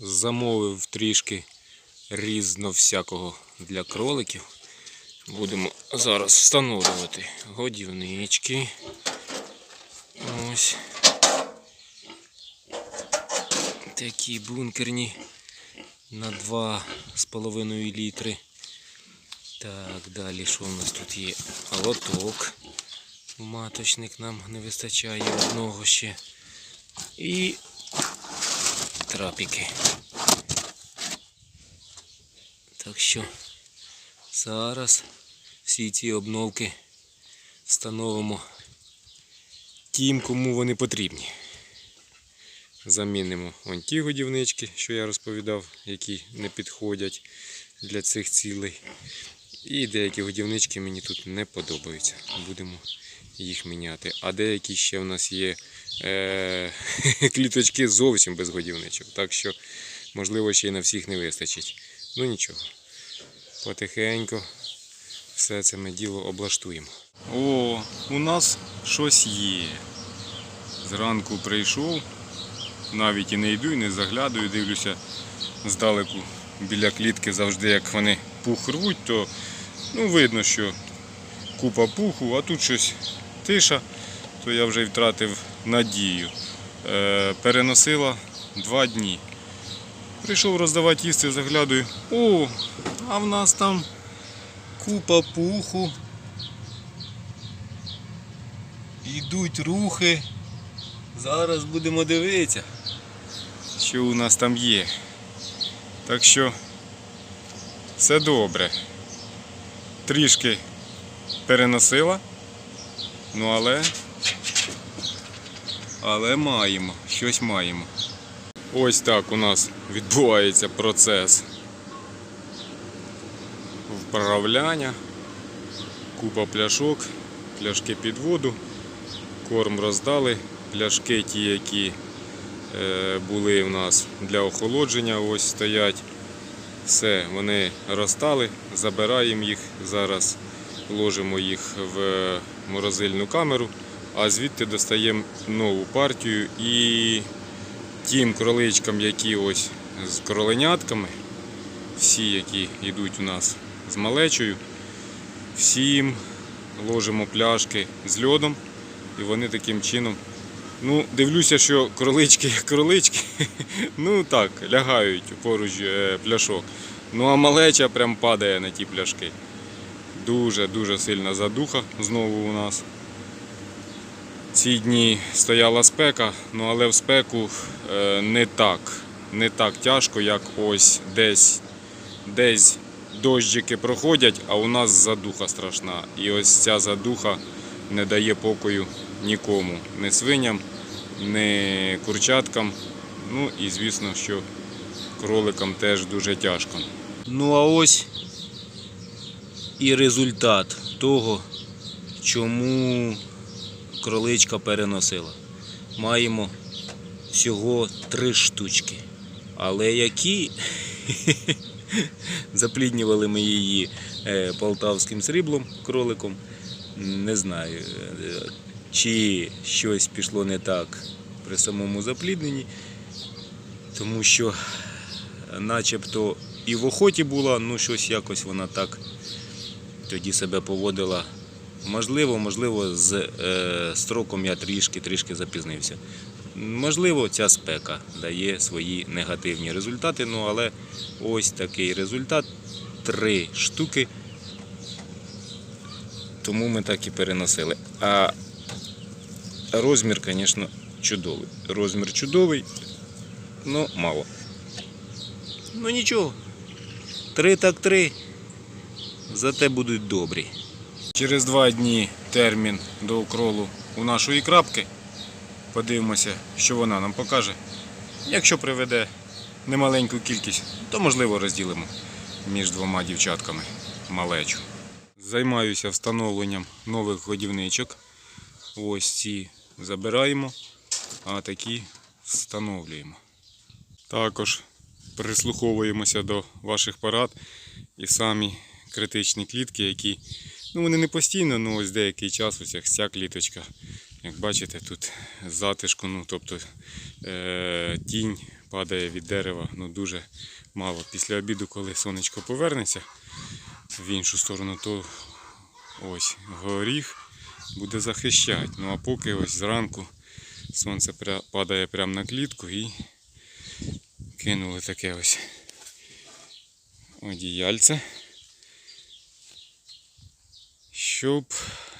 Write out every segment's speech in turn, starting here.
Замовив трішки різно всякого для кроликів. Будемо зараз встановлювати годівнички. Ось. Такі бункерні на 2,5 літри. Так, далі що у нас тут є? Лоток. Маточник нам не вистачає одного ще. І трапіки. Так що зараз всі ці обновки встановимо тим, кому вони потрібні. Замінимо вон ті годівнички, що я розповідав, які не підходять для цих цілей. І деякі годівнички мені тут не подобаються. Будемо їх міняти. А деякі ще в нас є е- кліточки зовсім без годівничок. Так що, можливо, ще й на всіх не вистачить. Ну нічого. Потихеньку все це ми діло облаштуємо. О, у нас щось є. Зранку прийшов, навіть і не йду, і не заглядаю, дивлюся здалеку біля клітки завжди, як вони пух рвуть, то ну, видно, що купа пуху, а тут щось тиша, то я вже втратив надію. Е, переносила два дні. Прийшов роздавати їсти, заглядаю. О, а в нас там купа пуху. Йдуть рухи. Зараз будемо дивитися, що у нас там є. Так що все добре. Трішки переносила. Ну але. Але маємо, щось маємо. Ось так у нас відбувається процес вправляння. Купа пляшок, пляшки під воду, корм роздали, пляшки ті, які е, були у нас для охолодження, ось стоять. Все, вони розтали, забираємо їх зараз, ложимо їх в морозильну камеру, а звідти достаємо нову партію і тим кроличкам, які ось з кроленятками, всі, які йдуть у нас з малечою, всім ложимо пляшки з льодом, і вони таким чином. Ну, дивлюся, що кролички як кролички, ну так, лягають поруч е, пляшок. Ну а малеча прям падає на ті пляшки. Дуже-дуже сильна задуха знову у нас. Ці дні стояла спека, ну але в спеку е, не так, не так тяжко, як ось десь, десь дощики проходять, а у нас задуха страшна. І ось ця задуха не дає покою нікому, ні свиням, ні курчаткам. Ну і звісно, що кроликам теж дуже тяжко. Ну а ось і результат того, чому кроличка переносила. Маємо всього три штучки. Але які запліднювали ми її е, полтавським сріблом, кроликом. Не знаю, е, чи щось пішло не так при самому заплідненні, тому що начебто і в охоті була, ну щось якось вона так тоді себе поводила. Можливо, можливо, з е, строком я трішки трішки запізнився. Можливо, ця спека дає свої негативні результати, ну але ось такий результат. Три штуки. Тому ми так і переносили. А розмір, звісно, чудовий. Розмір чудовий, але мало. Ну нічого. Три так три. Зате будуть добрі. Через два дні термін до укролу у нашої крапки. Подивимося, що вона нам покаже. Якщо приведе немаленьку кількість, то можливо розділимо між двома дівчатками малечу. Займаюся встановленням нових годівничок. Ось ці забираємо, а такі встановлюємо. Також прислуховуємося до ваших порад і самі критичні клітки, які ну вони не постійно, але ось деякий час ось як ця кліточка. Як бачите, тут затишку, ну тобто е, тінь падає від дерева ну, дуже мало. Після обіду, коли сонечко повернеться в іншу сторону, то ось горіх буде захищати. Ну а поки ось зранку сонце падає прямо на клітку і кинули таке ось одіяльце, щоб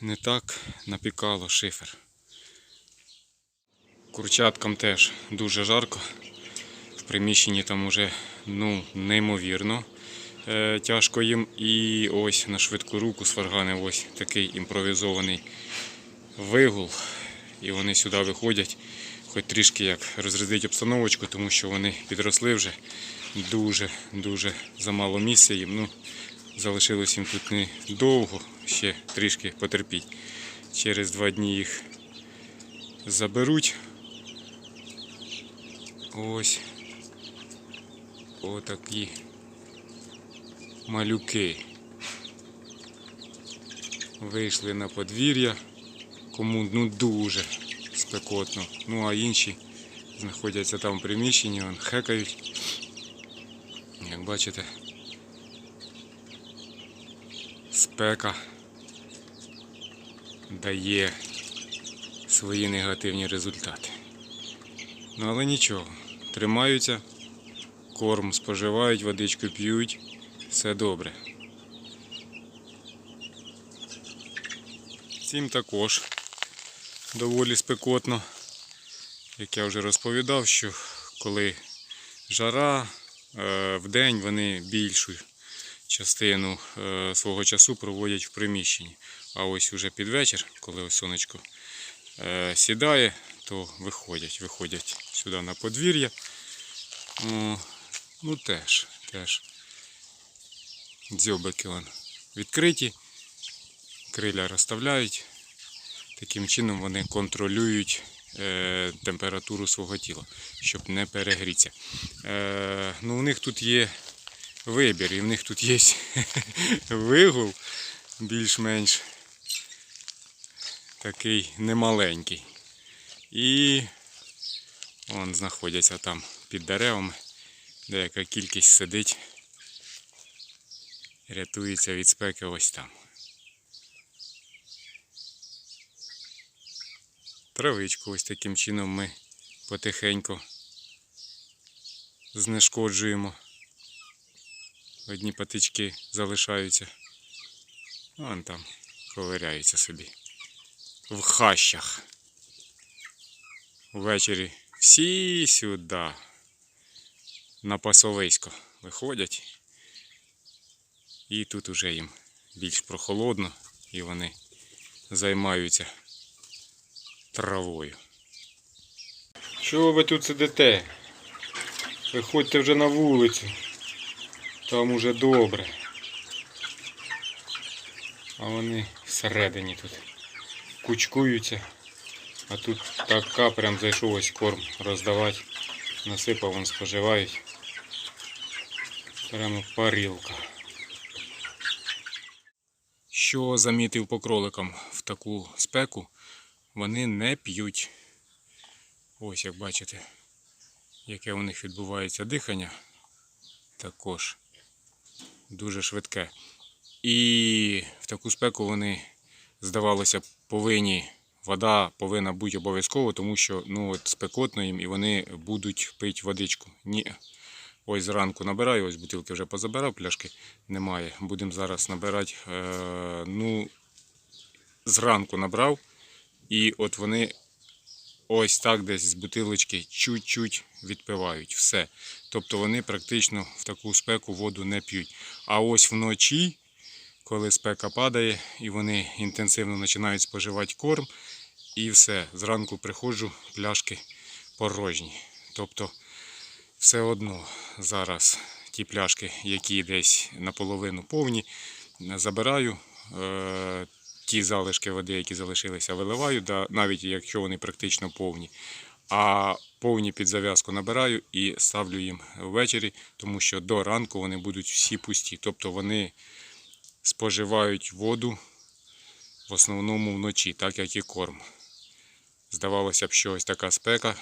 не так напікало шифер. Курчаткам теж дуже жарко. В приміщенні там уже ну, неймовірно е, тяжко їм. І ось на швидку руку сварганив ось такий імпровізований вигул. І вони сюди виходять, хоч трішки як розрядити обстановочку, тому що вони підросли вже дуже-дуже замало місця їм. Ну, залишилось їм тут недовго, ще трішки потерпіть. Через два дні їх заберуть. Ось отакі малюки. Вийшли на подвір'я, кому ну дуже спекотно. Ну а інші знаходяться там в приміщенні, вон, хекають. Як бачите, спека дає свої негативні результати. Ну але нічого, тримаються, корм споживають, водичку п'ють, все добре. Цим також доволі спекотно. Як я вже розповідав, що коли жара, е, в день вони більшу частину е, свого часу проводять в приміщенні. А ось уже під вечір, коли сонечко е, сідає, то виходять, виходять сюди на подвір'я. Ну теж, теж. Дзьобики вон відкриті, криля розставляють. Таким чином вони контролюють е, температуру свого тіла, щоб не перегрітися. Ну, у них тут є вибір, і в них тут є вигул більш-менш такий немаленький. І вон знаходяться там під деревами. Деяка кількість сидить, рятується від спеки ось там. Травичку ось таким чином ми потихеньку знешкоджуємо. Одні патички залишаються. Вон там ковиряються собі. В хащах. Ввечері всі сюди. На пасовисько виходять. І тут уже їм більш прохолодно і вони займаються травою. Чого ви тут сидите? Виходьте вже на вулицю. Там уже добре. А вони всередині тут кучкуються. А тут така прям зайшов ось корм роздавати. Насипав, вон споживають. Прямо парілка. Що замітив по кроликам в таку спеку, вони не п'ють. Ось як бачите, яке у них відбувається дихання. Також дуже швидке. І в таку спеку вони, здавалося, повинні, вода повинна бути обов'язково, тому що ну, от спекотно їм і вони будуть пити водичку. Ні. Ось зранку набираю, ось бутилки вже позабирав, пляшки немає. Будемо зараз набирати. Е, ну, зранку набрав, і от вони ось так десь з бутилочки чуть-чуть відпивають. Все. Тобто вони практично в таку спеку воду не п'ють. А ось вночі, коли спека падає і вони інтенсивно починають споживати корм, і все. Зранку приходжу, пляшки порожні. Тобто, все одно зараз ті пляшки, які десь наполовину повні, забираю. Е- ті залишки води, які залишилися, виливаю, навіть якщо вони практично повні. А повні під зав'язку набираю і ставлю їм ввечері, тому що до ранку вони будуть всі пусті. Тобто вони споживають воду в основному вночі, так як і корм. Здавалося б, що ось така спека,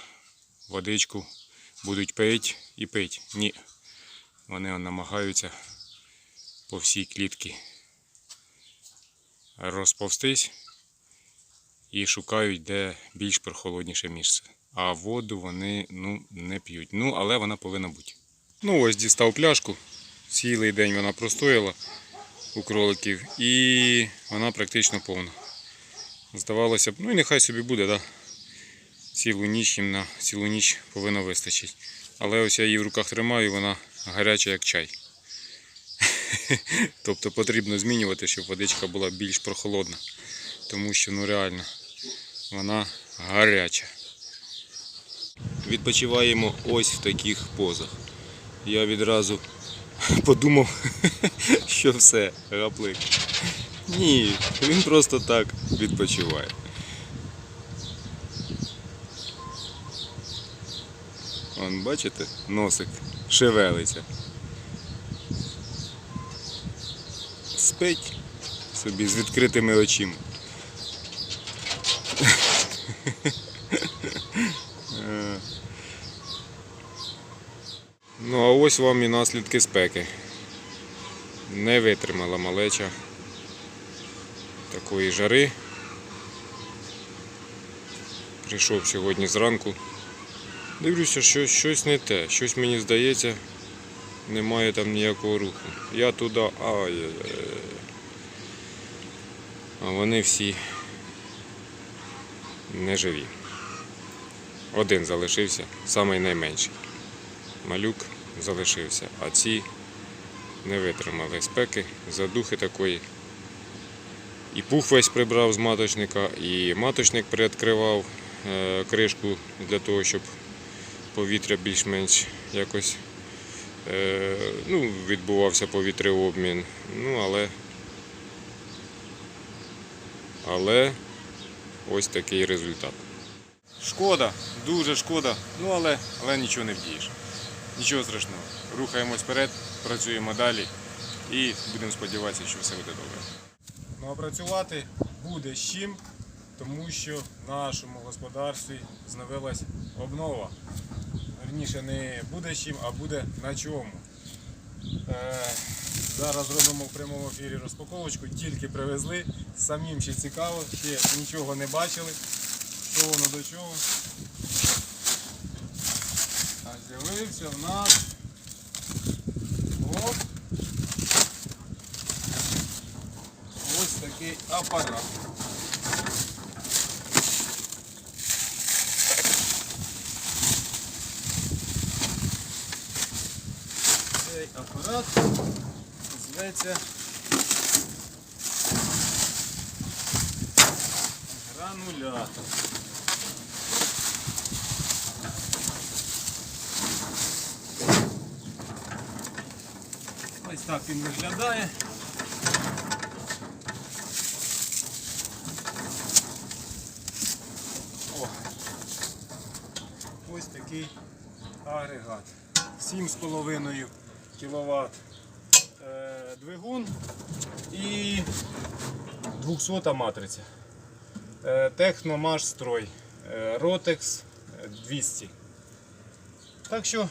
водичку будуть пить і пить. Ні. Вони намагаються по всій клітці розповстись і шукають, де більш прохолодніше місце. А воду вони ну, не п'ють. Ну, але вона повинна бути. Ну, ось дістав пляшку. Цілий день вона простояла у кроликів і вона практично повна. Здавалося б, ну і нехай собі буде, да? цілу ніч їм на цілу ніч повинно вистачити. Але ось я її в руках тримаю, вона гаряча як чай. Тобто потрібно змінювати, щоб водичка була більш прохолодна. Тому що ну реально вона гаряча. Відпочиваємо ось в таких позах. Я відразу подумав, що все, гаплик. Ні, він просто так відпочиває. Вон, бачите, носик шевелиться. Спить собі з відкритими очима. Е. Ну, а ось вам і наслідки спеки. Не витримала малеча такої жари. Прийшов сьогодні зранку. Дивлюся, що щось не те, щось мені здається, немає там ніякого руху. Я туди, ай-яй-яй. А вони всі не живі. Один залишився, найменший. Малюк залишився, а ці не витримали спеки, задухи такої. І пух весь прибрав з маточника, і маточник приоткривав е, кришку для того, щоб повітря більш-менш якось е, ну, відбувався повітряобмін. Ну, але, але ось такий результат. Шкода, дуже шкода, ну але, але нічого не вдієш. Нічого страшного. Рухаємось вперед, працюємо далі і будемо сподіватися, що все буде добре. Ну а працювати буде з чим, тому що в нашому господарстві з'явилась обнова. Верніше не буде з чим, а буде на чому. Е, зараз зробимо в прямому ефірі розпаковочку, тільки привезли, самим ще цікаво, ще нічого не бачили, що воно до чого. З'явився в нас оп, ось такий апарат. Цей апарат зветься гранулятор. Так він виглядає. О, ось такий агрегат. 7,5 кВт е, двигун і 200 матриця. Е, Техномаш строй. Е, Rotex 200. Так що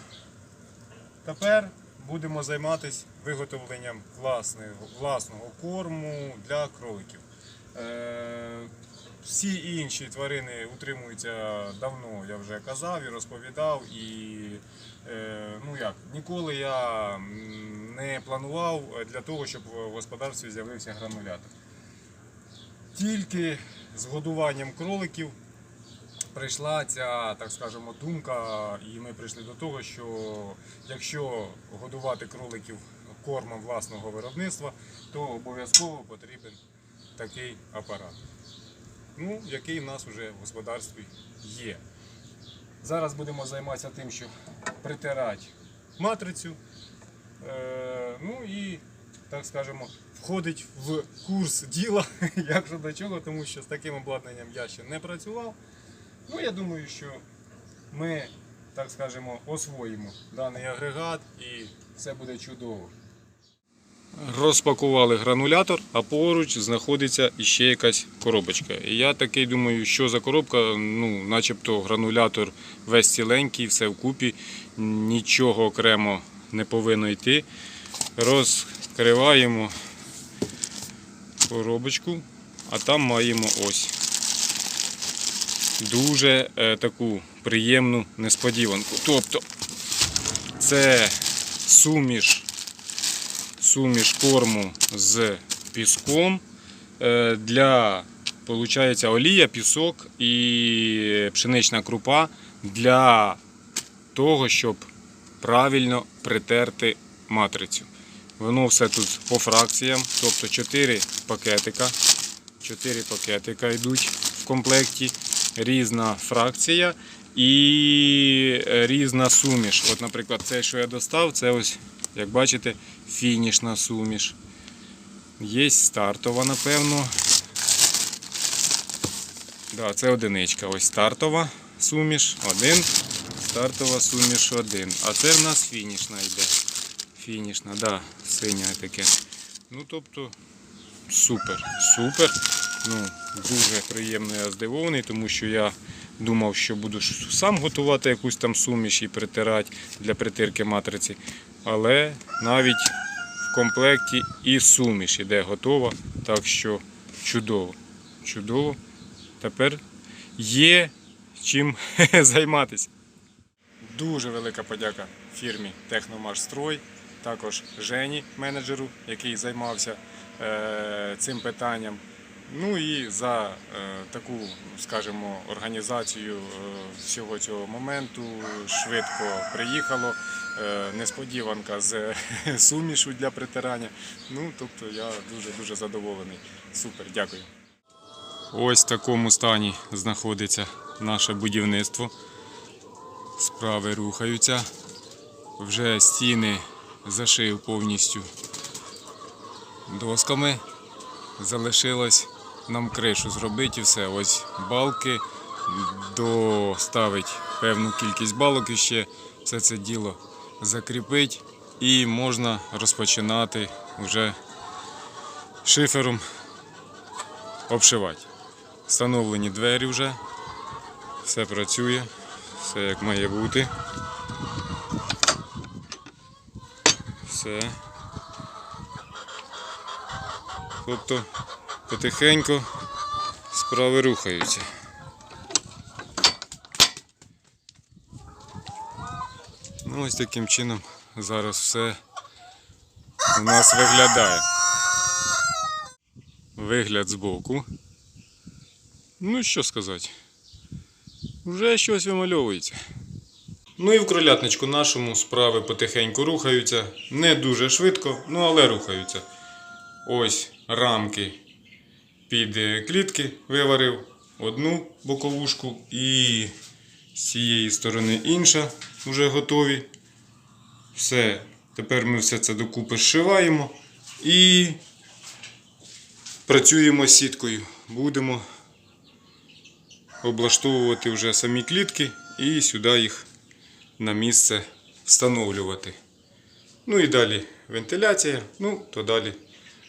тепер будемо займатися виготовленням власного, власного корму для кроликів. Е, всі інші тварини утримуються давно, я вже казав і розповідав. І е, ну як, ніколи я не планував для того, щоб в господарстві з'явився гранулятор. Тільки з годуванням кроликів прийшла ця, так скажемо, думка, і ми прийшли до того, що якщо годувати кроликів кормом власного виробництва, то обов'язково потрібен такий апарат. Ну, який в нас вже в господарстві є. Зараз будемо займатися тим, що притирати матрицю. Е, ну і, так скажемо, входить в курс діла, як же до чого, тому що з таким обладнанням я ще не працював. Ну, я думаю, що ми, так скажемо, освоїмо даний агрегат і все буде чудово. Розпакували гранулятор, а поруч знаходиться іще якась коробочка. І я такий думаю, що за коробка, ну, начебто гранулятор весь ціленький, все вкупі, нічого окремо не повинно йти. Розкриваємо коробочку, а там маємо ось дуже е, таку приємну несподіванку. Тобто це суміш суміш корму з піском е, для получається олія, пісок і пшенична крупа для того, щоб правильно притерти матрицю. Воно все тут по фракціям, тобто 4 пакетика. 4 пакетика йдуть в комплекті, різна фракція і різна суміш. От, наприклад, це, що я достав, це ось, як бачите, фінішна суміш. Є стартова, напевно. Да, це одиничка. Ось стартова суміш, один. Стартова суміш один. А це в нас фінішна йде. Фінішна, да, синя таке. Ну, тобто, супер, супер. Ну, дуже приємно я здивований, тому що я думав, що буду сам готувати якусь там суміш і притирати для притирки матриці. Але навіть в комплекті і суміш іде готова. Так що чудово. Чудово. Тепер є чим займатися. Дуже велика подяка фірмі Техномашстрой, також Жені, менеджеру, який займався е, цим питанням. Ну і за е, таку, скажімо, організацію е, всього цього моменту швидко приїхало. Е, несподіванка з сумішу для притирання. Ну, тобто я дуже дуже задоволений. Супер, дякую. Ось в такому стані знаходиться наше будівництво. Справи рухаються. Вже стіни зашив повністю досками. Залишилось нам кришу зробити і все. Ось балки, доставить певну кількість балок іще, все це діло закріпить і можна розпочинати вже шифером обшивати. Встановлені двері вже, все працює, все як має бути. Все. Тобто потихеньку справи рухаються. Ну, ось таким чином зараз все у нас виглядає. Вигляд збоку. Ну, що сказати. Вже щось вимальовується. Ну і в кролятничку нашому справи потихеньку рухаються. Не дуже швидко, ну але рухаються. Ось рамки під е, клітки виварив одну боковушку і з цієї сторони інша вже готові. Все, тепер ми все це докупи зшиваємо і працюємо сіткою. Будемо облаштовувати вже самі клітки і сюди їх на місце встановлювати. Ну і далі вентиляція, ну то далі.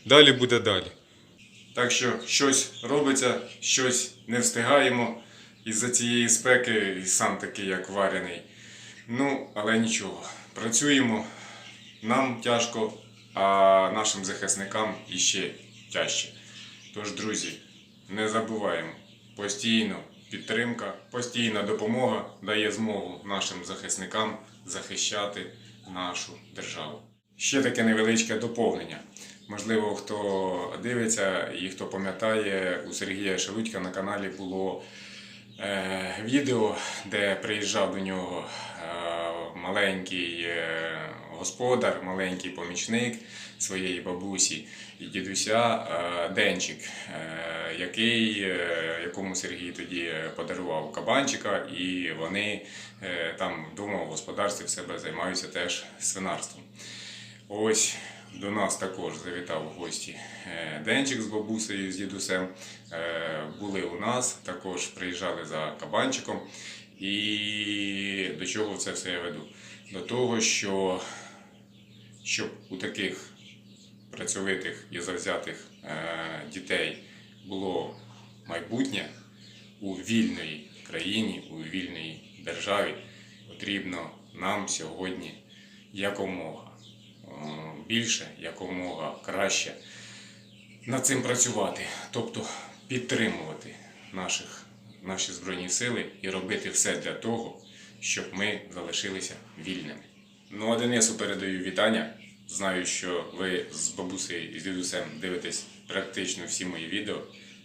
Далі буде далі. Так що щось робиться, щось не встигаємо із-за цієї спеки, і сам такий як варений. Ну, але нічого. Працюємо. Нам тяжко, а нашим захисникам іще тяжче. Тож, друзі, не забуваємо постійно підтримка, постійна допомога дає змогу нашим захисникам захищати нашу державу. Ще таке невеличке доповнення. Можливо, хто дивиться і хто пам'ятає, у Сергія Шелудька на каналі було е, відео, де приїжджав до нього е, маленький е, господар, маленький помічник своєї бабусі і дідуся Денчик, який, якому Сергій тоді подарував кабанчика, і вони там вдома в господарстві в себе займаються теж свинарством. Ось до нас також завітав в гості е, Денчик з бабусею, з дідусем. Е, Були у нас, також приїжджали за кабанчиком. І до чого це все я веду? До того, що щоб у таких працьовитих і завзятих е, дітей було майбутнє у вільної країні, у вільній державі, потрібно нам сьогодні якомога більше, якомога краще над цим працювати, тобто підтримувати наших, наші збройні сили і робити все для того, щоб ми залишилися вільними. Ну а Денису передаю вітання. Знаю, що ви з бабусею і з дідусем дивитесь практично всі мої відео.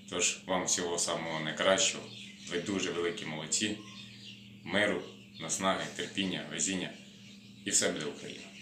Тож вам всього самого найкращого. Ви дуже великі молодці. Миру, наснаги, терпіння, везіння. І все буде Україна.